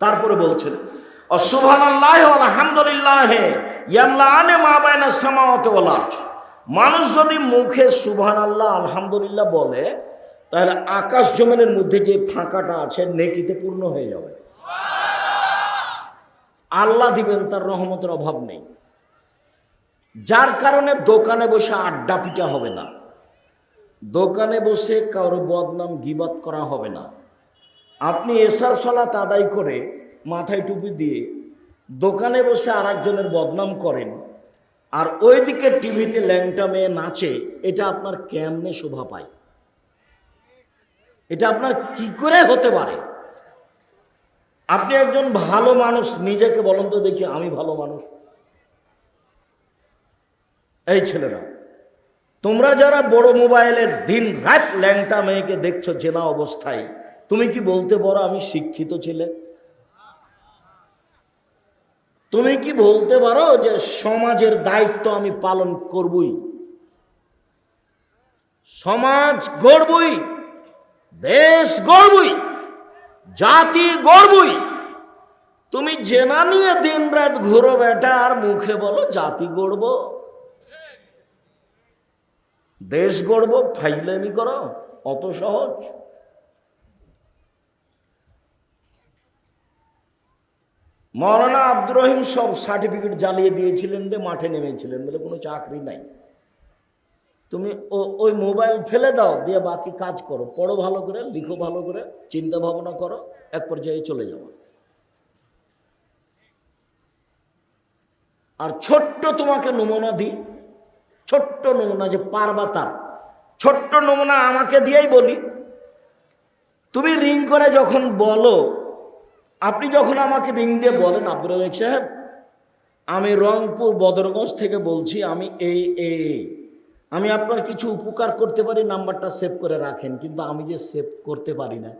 তারপরে বলছেন আলহামদুলিল্লাহ। মানুষ যদি মুখে সুবহান আল্লাহ আলহামদুলিল্লাহ বলে, তাহলে আকাশ জমিনের মধ্যে যে ফাঁকাটা আছে, নেকিতে পূর্ণ হয়ে যাবে। আল্লাহ দিবেন, তার রহমতের অভাব নেই। যার কারণে দোকানে বসে আড্ডা পিটা হবে না। দোকানে বসে কারও বদনাম গিবাত করা হবে না। আপনি এসার সলাত আদায় করে মাথায় টুপি দিয়ে দোকানে বসে আর একজনের বদনাম করেন, আর ওইদিকে টিভিতে ল্যাংটা মেয়ে নাচে, এটা আপনার কেমনে শোভা পায়? এটা আপনার কি করে হতে পারে? আপনি একজন ভালো মানুষ, নিজেকে বলেন তো দেখি আমি ভালো মানুষ। এই ছেলেরা, তোমরা যারা বড় মোবাইলের দিন রাত ল্যাংটা মেয়েকে দেখছ জেনা অবস্থায় তুমি কি বলতে পারো আমি শিক্ষিত ছেলে? তুমি কি বলতে পারো যে সমাজের দায়িত্ব আমি পালন করবই? সমাজ গড়বই, দেশ গড়বই, জাতি গড়বই। তুমি জেনা নিয়ে দিন রাত ঘুরো বেটা, আর মুখে বলো জাতি গড়ব। দেশ গড়ব, ফাইজলামি করো, অত সহজ। মৌলানা আব্দুর রহিম সব সার্টিফিকেট জ্বালিয়ে দিয়েছিলেন যে মাঠে নেমেছিলেন বলে কোনো চাকরি নাই। তুমি ওই মোবাইল ফেলে দাও, দিয়ে বাকি কাজ করো। পড়ো ভালো করে, লিখো ভালো করে, চিন্তা ভাবনা করো, এক পর্যায়ে চলে যাব আর ছোট্ট তোমাকে নমুনা দিই, ছোট্ট নমুনা যে পারবা তার। ছোট্ট নমুনা আমাকে দিয়েই বলি, তুমি রিং করে যখন বলো আপনি যখন আমাকে রিং দিয়ে বলেন, আব্দুর রহিক সাহেব, আমি রংপুর বদরগঞ্জ থেকে বলছি, আমি এই এই। আমি আপনার কিছু উপকার করতে পারি, নাম্বারটা সেভ করে রাখেন, কিন্তু আমি যে সেভ করতে পারি না।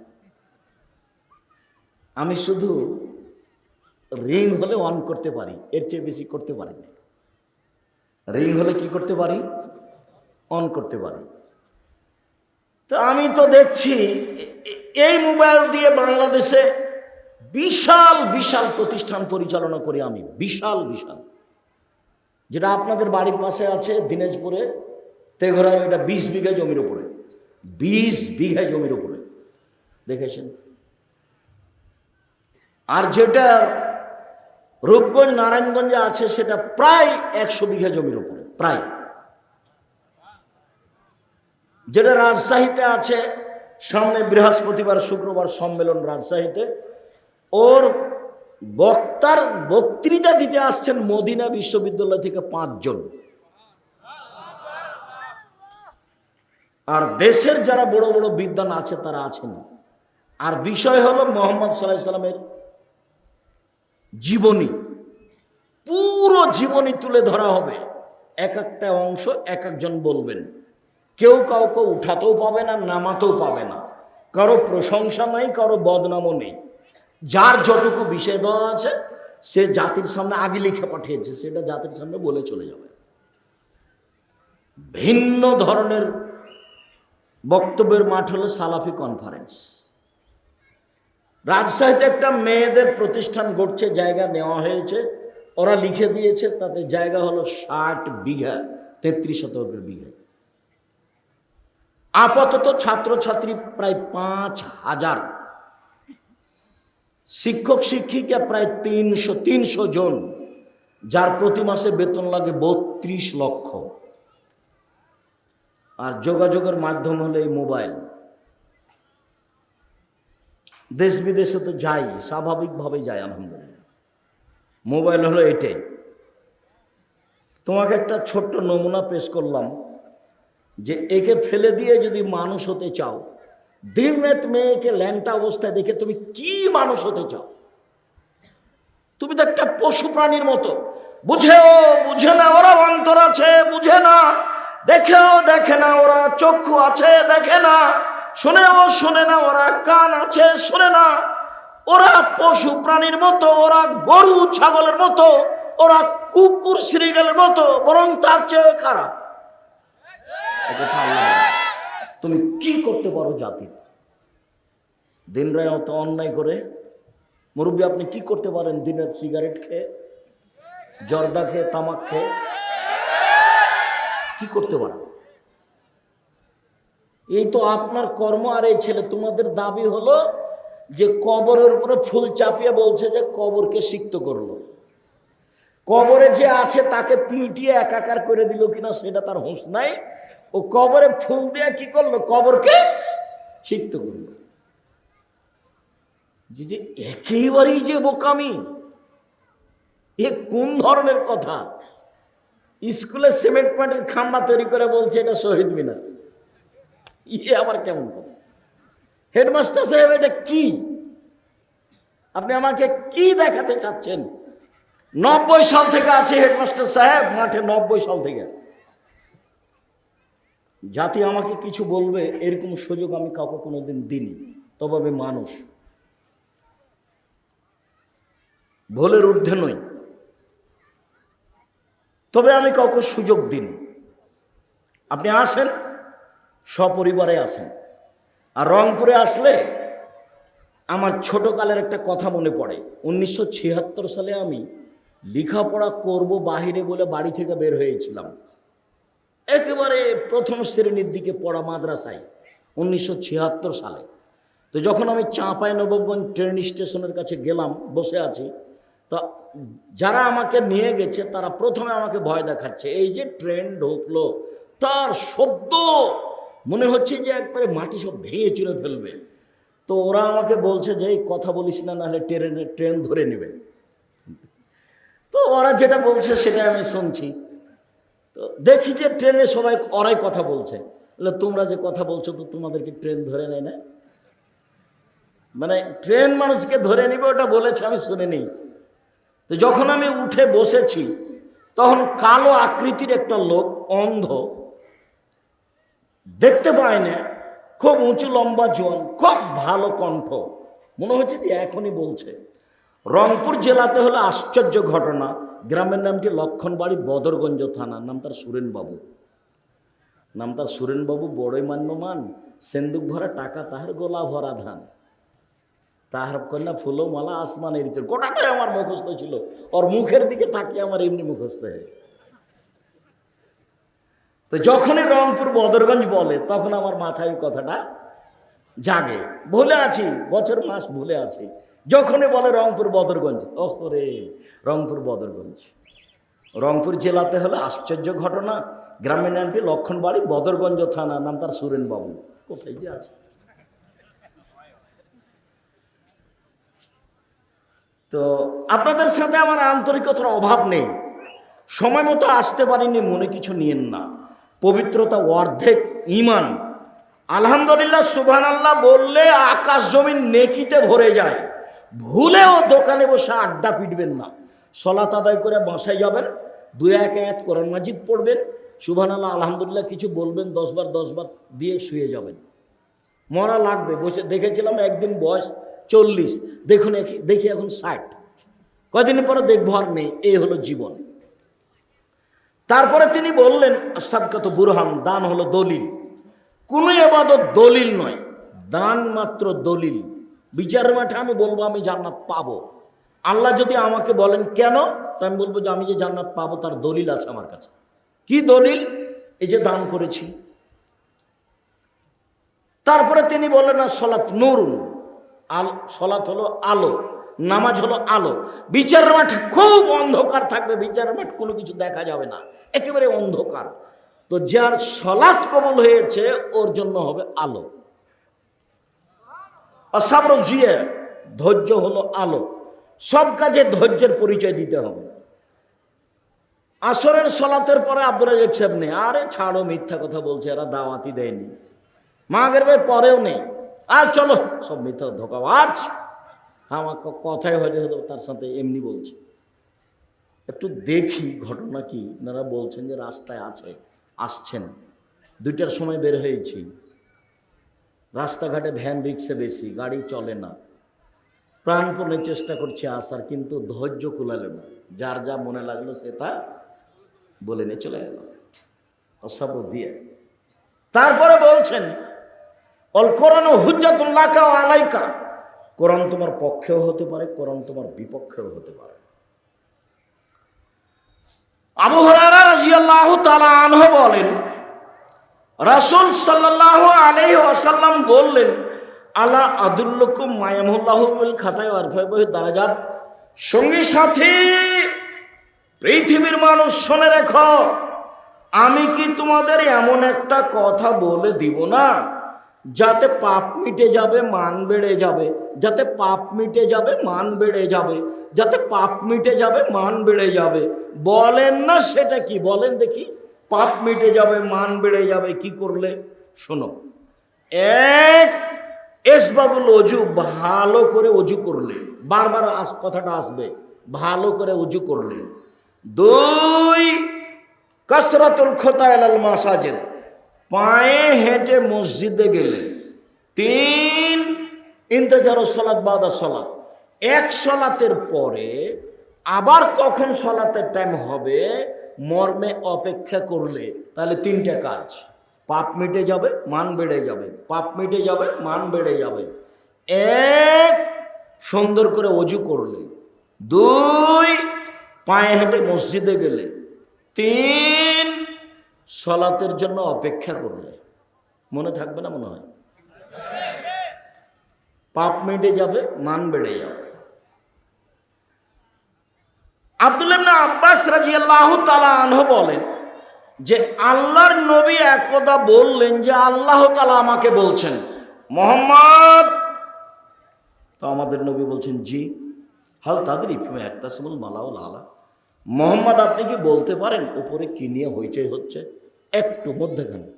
আমি শুধু রিং হলে অন করতে পারি, এর চেয়ে বেশি করতে পারি না। রিং হলে কি করতে পারি? অন করতে পারি। তো আমি তো দেখছি, এ- এ- এই মোবাইল দিয়ে বাংলাদেশে বিশাল বিশাল প্রতিষ্ঠান পরিচালনা করি আমি। বিশাল বিশাল। যেটা আপনাদের বাড়ির পাশে আছে দিনাজপুরে তেঘরায় এটা বিশ বিঘা জমির উপরে। বিশ বিঘা জমির উপরে। দেখেছেন? আর যেটার রূপগঞ্জ, নারায়ণগঞ্জে আছে, সেটা প্রায় একশো বিঘা জমির উপরে, প্রায়। যেটা রাজশাহীতে আছে, সামনে বৃহস্পতিবার, শুক্রবার সম্মেলন রাজশাহীতে। ওর বক্তার বক্তৃতা দিতে আসছেন মদিনা বিশ্ববিদ্যালয় থেকে পাঁচজন। আর দেশের যারা বড় বড় বিদ্যান আছে, তারা আছেন। আর বিষয় হলো মোহাম্মদ সাল্লাহ সাল্লামের জীবনী। পুরো জীবনী তুলে ধরা হবে। এক একটা অংশ এক একজন বলবেন। কেউ কাউকে উঠাতেও পাবে না, নামাতেও পাবে না। কারও প্রশংসা নাই, কারও বদনামও নেই। যার যতটুকু বিষয় দেওয়া আছে, সে জাতির সামনে আগে লিখে পাঠিয়েছে, সেটা জাতির সামনে বলে চলে যাবে। ভিন্ন ধরনের বক্তব্যের মাঠ হলো সালাফি কনফারেন্স রাজশাহীতে একটা মেয়েদের প্রতিষ্ঠান গড়ছে, জায়গা নেওয়া হয়েছে, ওরা লিখে দিয়েছে, তাতে জায়গা হলো ষাট বিঘা, তেত্রিশ শতকের বিঘা। আপাতত ছাত্রছাত্রী প্রায় পাঁচ হাজার। শিক্ষক শিক্ষিকা প্রায় তিনশো তিনশো জন, যার প্রতি মাসে বেতন লাগে বত্রিশ লক্ষ। আর যোগাযোগের মাধ্যম হলো এই মোবাইল। দেশ বিদেশে তো যাই স্বাভাবিকভাবে যাই, আলহামদুলিল্লাহ। মোবাইল হলো এটাই। তোমাকে একটা ছোট্ট নমুনা পেশ করলাম যে একে ফেলে দিয়ে যদি মানুষ হতে চাও দিন রাত মেয়েকে ল্যাংটা অবস্থায় দেখে তুমি কি মানুষ হতে চাও? তুমি তো একটা পশু প্রাণীর মতো। বুঝেও বুঝে না, ওরা অন্তর আছে, বুঝে না। দেখেও দেখে না, ওরা চক্ষু আছে, দেখে না। শুনেও শুনে না, ওরা কান আছে, শুনে না। ওরা পশু প্রাণীর মতো, ওরা গরু ছাগলের মতো, ওরা কুকুর শ্রীগালের মতো, বরং তার চেয়ে খারাপ। তুমি কি করতে পারো জাতির? দিন রায় অত অন্যায় করে। মুরব্বী, আপনি কি করতে পারেন দিনের সিগারেট খেয়ে? জর্দা খেয়ে, তামাক খেয়ে? কি করতে পারেন? এই তো আপনার কর্ম আর এই ছেলে। তোমাদের দাবি হলো যে কবরের উপরে ফুল চাপিয়ে বলছে যে কবরকে সিক্ত করল। কবরে যে আছে তাকে পিটিয়ে একাকার করে দিল কিনা সেটা তার হুঁশ নাই। ও কবরে ফুল দিয়ে কি করল? কবরকে সিক্ত করল। যে যে একেবারেই যে বোকামি, এ কোন ধরনের কথা? স্কুলে সিমেন্ট পাটের খাম্বা তৈরি করে বলছে এটা শহীদ মিনার। ইয়ে আবার কেমন কথা? হেডমাস্টার সাহেব, এটা কি? আপনি আমাকে কি দেখাতে চাচ্ছেন? নব্বই সাল থেকে আছে হেডমাস্টার সাহেব, মাঠে নব্বই সাল থেকে। জাতি আমাকে কিছু বলবে, এরকম সুযোগ আমি কাউকে কোনোদিন দিইনি। তবে আমি মানুষ। ভুলের ঊর্ধ্বে নই। তবে আমি কাউকে সুযোগ দিন আপনি আসেন, সপরিবারে আসেন। আর রংপুরে আসলে আমার ছোটকালের একটা কথা মনে পড়ে। উনিশশো ছিয়াত্তর সালে আমি লেখাপড়া করব বাহিরে বলে বাড়ি থেকে বের হয়েছিলাম। একেবারে প্রথম শ্রেণির দিকে পড়া মাদ্রাসায়, উনিশশো ছিয়াত্তর সালে। তো যখন আমি চাঁপাই নবাবগঞ্জ ট্রেন স্টেশনের কাছে গেলাম, বসে আছি তা যারা আমাকে নিয়ে গেছে, তারা প্রথমে আমাকে ভয় দেখাচ্ছে। এই যে ট্রেন ঢুকলো, তার শব্দ মনে হচ্ছে যে একবারে মাটি সব ভেঙে চুরে ফেলবে। তো ওরা আমাকে বলছে যে, এই কথা বলিস না, নাহলে ট্রেনে, ট্রেন ধরে নেবে। তো ওরা যেটা বলছে, সেটা আমি শুনছি। তো দেখি যে ট্রেনে সবাই ওরাই কথা বলছে। বলে, তোমরা যে কথা বলছো, তো তোমাদেরকে ট্রেন ধরে নেয় না? মানে ট্রেন মানুষকে ধরে নিবে, ওটা বলেছে, আমি শুনে নিই তো যখন আমি উঠে বসেছি, তখন কালো আকৃতির একটা লোক অন্ধ, দেখতে পায় না, খুব উঁচু লম্বা জোয়ান, খুব ভালো কণ্ঠ। মনে হচ্ছে যে এখনই বলছে। রংপুর জেলাতে হলো আশ্চর্য ঘটনা। গ্রামের নামটি লক্ষণবাড়ি বদরগঞ্জ থানা? নাম তার সুরেনবাবু। নাম তার সুরেনবাবু বড়ই মান্যমান। সেন্দুক ভরা টাকা তাহার গোলা ভরা ধান। তাহার কন্যা ফুলো, মালা আসমানের চোর গোটাটাই আমার মুখস্থ ছিল। ওর মুখের দিকে তাকিয়ে আমার এমনি মুখস্থ হয়ে তো যখনই রংপুর বদরগঞ্জ বলে, তখন আমার মাথায় কথাটা জাগে। ভুলে আছি, বছর, মাস ভুলে আছি। যখনই বলে রংপুর বদরগঞ্জ ওরে রংপুর বদরগঞ্জ। রংপুর জেলাতে হলে আশ্চর্য ঘটনা। গ্রামের নামটি লক্ষণবাড়ি বদরগঞ্জ থানা নাম, তার সুরেন বাবু কোথায় যে আছে? তো আপনাদের সাথে আমার আন্তরিকতার অভাব নেই। সময় মতো আসতে পারিনি, মনে কিছু নিয়েন না। পবিত্রতা, অর্ধেক, ইমান। আলহামদুলিল্লাহ সুবহান আল্লাহ বললে আকাশ জমিন নেকিতে ভরে যায়। ভুলেও দোকানে বসে আড্ডা পিটবেন না। সলাত আদায় করে বাসায় যাবেন, দুই এক এক কোরআন মাজিদ পড়বেন সুবহান আল্লাহ আলহামদুলিল্লাহ কিছু বলবেন দশবার দশবার দিয়ে শুয়ে যাবেন। মরা লাগবে, বসে দেখেছিলাম একদিন বয়স চল্লিশ। দেখুন দেখি এখন ষাট। কদিন পরে দেখব আর নেই এই হলো জীবন। তারপরে তিনি বললেন সাদকাত বুরহান, দান হলো দলিল। কোনো এবাদত দলিল নয়, দান মাত্র দলিল। বিচারের মাঠে আমি বলব, আমি জান্নাত পাবো। আল্লাহ যদি আমাকে বলেন, কেন? তো আমি বলব যে, আমি যে জান্নাত পাবো, তার দলিল আছে আমার কাছে। কি দলিল? এই যে দান করেছি। তারপরে তিনি বললেন না সলাৎ নুরুন। আল, সলাৎ হলো আলো, নামাজ হলো আলো। বিচারের মাঠ খুব অন্ধকার থাকবে বিচার মাঠ কোনো কিছু দেখা যাবে না। একেবারে অন্ধকার। তো যার সলাৎ কবল হয়েছে, ওর জন্য হবে আলো। অসাবর জিয়ে, ধৈর্য হলো আলো। সব কাজে ধৈর্যের পরিচয় দিতে হবে। আসরের সলাতের পরে আব্দুল রাজাক সাহেব নেই। আরে ছাড়ো, মিথ্যা কথা বলছে, এরা দাওয়াতি দেয়নি। মাগের পরেও নেই। আর চলো, সব মিথ্যা ধোকাবাজ আমার কথাই হয়তো হয়তো তার সাথে এমনি বলছে। একটু দেখি ঘটনা কি, ওনারা বলছেন যে রাস্তায় আছে, আসছেন। দুইটার সময় বের হয়েছি। রাস্তাঘাটে ভ্যান রিক্সে বেশি, গাড়ি চলে না। প্রাণপণে চেষ্টা করছে আসার, কিন্তু ধৈর্য কুলালো না। যার যা মনে লাগল সে তা বলে নিয়ে চলে গেল। অসাব দিয়ে তারপরে বলছেন অল কোরআন হুজ্জাতুল্লাহ আলাইকা। কোরআন তোমার পক্ষেও হতে পারে, কোরআন তোমার বিপক্ষেও হতে পারে। আবু হরারা রাজিয়াল্লাহু আনহু বলেন, রাসূল সাল্লাল্লাহু আলাইহি ওয়াসাল্লাম বললেন, আলা আদুল্লকুম মায়ামুল্লাহু বিল খাতায় আরফাইহি দারাজাত। সঙ্গী সাথী, পৃথিবীর মানুষ শুনে রেখো, আমি কি তোমাদের এমন একটা কথা বলে দিব না? যাতে পাপ মিটে যাবে, মান বেড়ে যাবে। যাতে পাপ মিটে যাবে, মান বেড়ে যাবে। যাতে পাপ মিটে যাবে, মান বেড়ে যাবে। বলেন না সেটা কি? বলেন দেখি। পাপ মিটে যাবে, মান বেড়ে যাবে, কি করলে? শোনো। এক এসবাগুল অজু ভালো করে অজু করলে। বারবার আস, কথাটা আসবে। ভালো করে অজু করলে। দুই, কসরাতুল খোতা এলাল মাসাজেদ। পায়ে হেঁটে মসজিদে গেলে তিন ইন্তজার সলাৎ বাদা সলাৎ এক সলাতের পরে আবার কখন সলাতের টাইম হবে? মর্মে অপেক্ষা করলে তাহলে তিনটা কাজ। পাপ মিটে যাবে, মান বেড়ে যাবে। পাপ মিটে যাবে, মান বেড়ে যাবে। এক, সুন্দর করে অজু করলে। দুই, পায়ে হেঁটে মসজিদে গেলে। তিন সলাতের জন্য অপেক্ষা করলে। মনে থাকবে না মনে হয়? পাপ মিটে যাবে, মান বেড়ে যাবে। আব্দুল্লাহ আব্বাস রাজিয়াল্লাহ তালা আনহ বলেন যে, আল্লাহর নবী একদা বললেন যে, আল্লাহ তালা আমাকে বলছেন, মোহাম্মদ! তো আমাদের নবী বলছেন, জি। হাল তাদের ইফিমে একতাসমুল মালাউল আলা। মোহাম্মদ, আপনি কি বলতে পারেন? উপরে কি নিয়ে হইচই হচ্ছে? একটু মধ্যখানে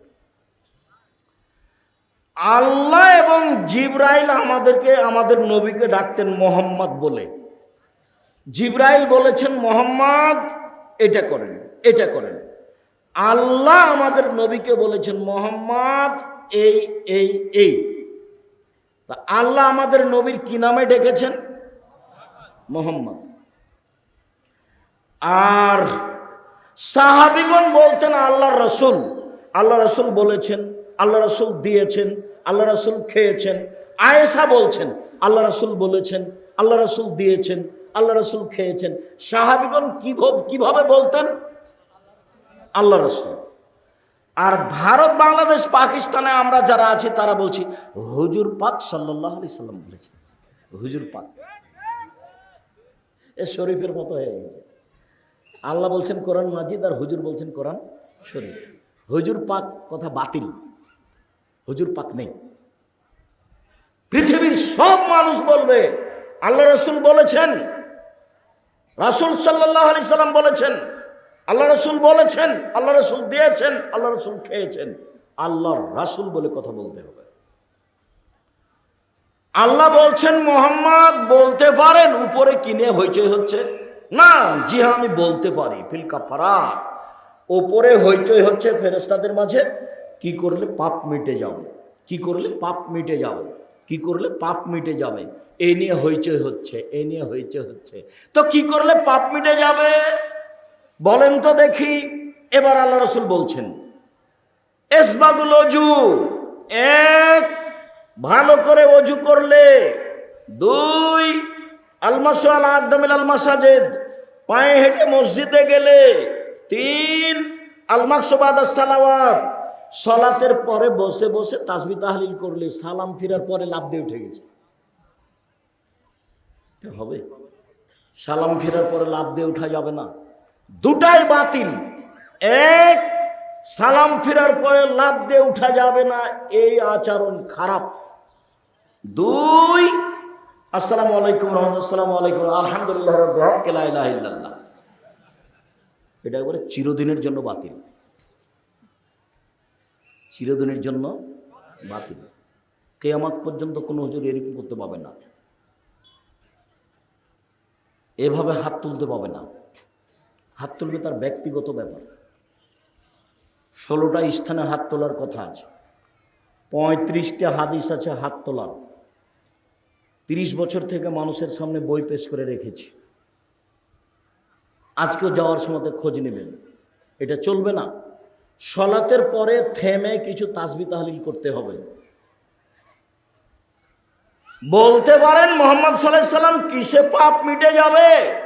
আল্লাহ এবং জিব্রাইল আমাদেরকে, আমাদের নবীকে ডাকতেন মোহাম্মদ বলে। জিব্রাইল বলেছেন, মোহাম্মদ, এটা করেন এটা করেন। আল্লাহ আমাদের নবীকে বলেছেন, মোহাম্মদ, এই এই এই। তা আল্লাহ আমাদের নবীর কি নামে ডেকেছেন? মোহাম্মদ। আর সাহাবিগণ বলতেন আল্লাহ রসুল। আল্লাহ রসুল বলেছেন আল্লাহ রসুল দিয়েছেন আল্লাহ রসুল খেয়েছেন। আয়েশা বলছেন আল্লাহ রসুল বলেছেন আল্লাহ রসুল দিয়েছেন আল্লাহ রসুল খেয়েছেন। সাহাবিগণ কীভাবে বলতেন? আল্লাহ রসুল। আর ভারত, বাংলাদেশ, পাকিস্তানে আমরা যারা আছি, তারা বলছি, হুজুর পাক সাল্লাহ আলি সাল্লাম বলেছেন। হুজুর পাক। এ শরীফের মতো হয়ে গেছে। আল্লাহ বলছেন কোরআন মাজিদ আর হুজুর বলছেন কোরআন শরীফ। হুজুর পাক কথা বাতিল। হুজুর পাক নেই। পৃথিবীর সব মানুষ বলবে, আল্লাহ রসুল বলেছেন। রাসুল সাল্লাহ আলি সাল্লাম বলেছেন, আল্লাহ রসুল বলেছেন, আল্লাহ রসুল দিয়েছেন, আল্লাহ রসুল খেয়েছেন। আল্লাহর রাসুল বলে কথা বলতে হবে। আল্লাহ বলছেন, মোহাম্মদ বলতে পারেন, উপরে কিনে হইচই হচ্ছে। না জি হ্যাঁ আমি বলতে পারি ফিলকা ফারা ওপরে হইচই হচ্ছে ফেরেস্তাদের মাঝে, কি করলে পাপ মিটে যাবে? কি করলে পাপ মিটে যাবে? কি করলে পাপ মিটে যাবে? এই নিয়ে হইচই হচ্ছে এই নিয়ে হইচই হচ্ছে। তো কি করলে পাপ মিটে যাবে? বলেন তো দেখি। এবার আল্লাহ রসুল বলছেন এসবাগুল অজু এক, ভালো করে অজু করলে, দুই আলমাসু আল আদমিল আল পায়ে হেঁটে মসজিদে গেলে তিন আলমাকসবাদ সালাওয়াত। সলাতের পরে বসে বসে তাসবি তাহলিল করলে সালাম ফিরার পরে লাভ দিয়ে উঠে গেছে। হবে। সালাম ফিরার পরে লাভ দিয়ে উঠা যাবে না। দুটাই বাতিল। এক, সালাম ফিরার পরে লাভ দিয়ে উঠা যাবে না। এই আচরণ খারাপ। দুই আসসালামু আলাইকুম রহমতুল্লাম আলাইকুম। আলহামদুলিল্লাহ এটা একবারে চিরদিনের জন্য বাতিল। চিরদিনের জন্য বাতিল। কেয়ামাত পর্যন্ত কোনো হুজুর এরকম করতে পাবে না। এভাবে হাত তুলতে পাবে না। হাত তুলবে তার ব্যক্তিগত ব্যাপার। ষোলোটা স্থানে হাত তোলার কথা আছে। পঁয়ত্রিশটা হাদিস আছে হাত তোলার। তিরিশ বছর থেকে মানুষের সামনে বই পেশ করে রেখেছি। আজকেও যাওয়ার সময় খোঁজ নেবেন। এটা চলবে না। সলাতের পরে থেমে কিছু তাসবি তাহলিল করতে হবে। বলতে পারেন মোহাম্মদ সাল্লাম কিসে পাপ মিটে যাবে?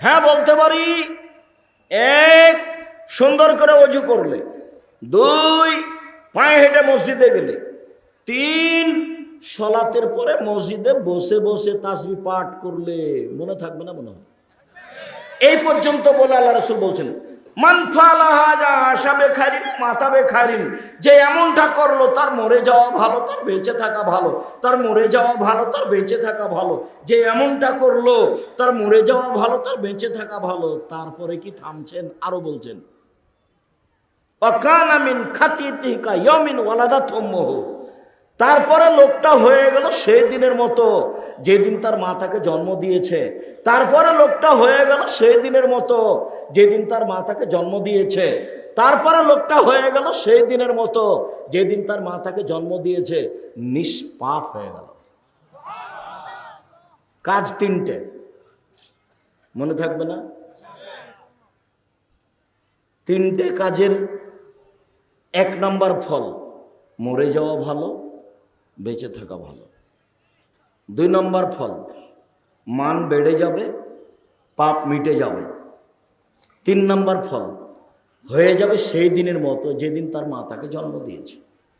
হ্যাঁ বলতে পারি। এক, সুন্দর করে অজু করলে। দুই, পায়ে হেঁটে মসজিদে গেলে। তিন সলাতের পরে মসজিদে বসে বসে তাসবি পাঠ করলে মনে থাকবে না মনে হয়? এই পর্যন্ত বলে আল্লাহ রসুল বলছেন যে এমনটা করল তার মরে যাওয়া ভালো, তার বেঁচে থাকা ভালো, তার মরে যাওয়া ভালো, তার বেঁচে থাকা ভালো, যে এমনটা করল তার মরে যাওয়া ভালো, তার বেঁচে থাকা ভালো, তারপরে কি থামছেন? আরও বলছেন অকানামিন খাতিকা ইয়মিন ওয়ালাদা থম্মহ তারপরে লোকটা হয়ে গেল সেই দিনের মতো, যেদিন তার মা তাকে জন্ম দিয়েছে। তারপরে লোকটা হয়ে গেল সেই দিনের মতো, যেদিন তার মা তাকে জন্ম দিয়েছে। তারপরে লোকটা হয়ে গেল সেই দিনের মতো, যেদিন তার মা তাকে জন্ম দিয়েছে। নিষ্পাপ হয়ে গেল। কাজ তিনটে। মনে থাকবে না? তিনটে কাজের এক নম্বর ফল, মরে যাওয়া ভালো বেঁচে থাকা ভালো। দুই নম্বর ফল, মান বেড়ে যাবে, পাপ মিটে যাবে। তিন নম্বর ফল, হয়ে যাবে সেই দিনের মতো যেদিন তার মা তাকে জন্ম দিয়েছে।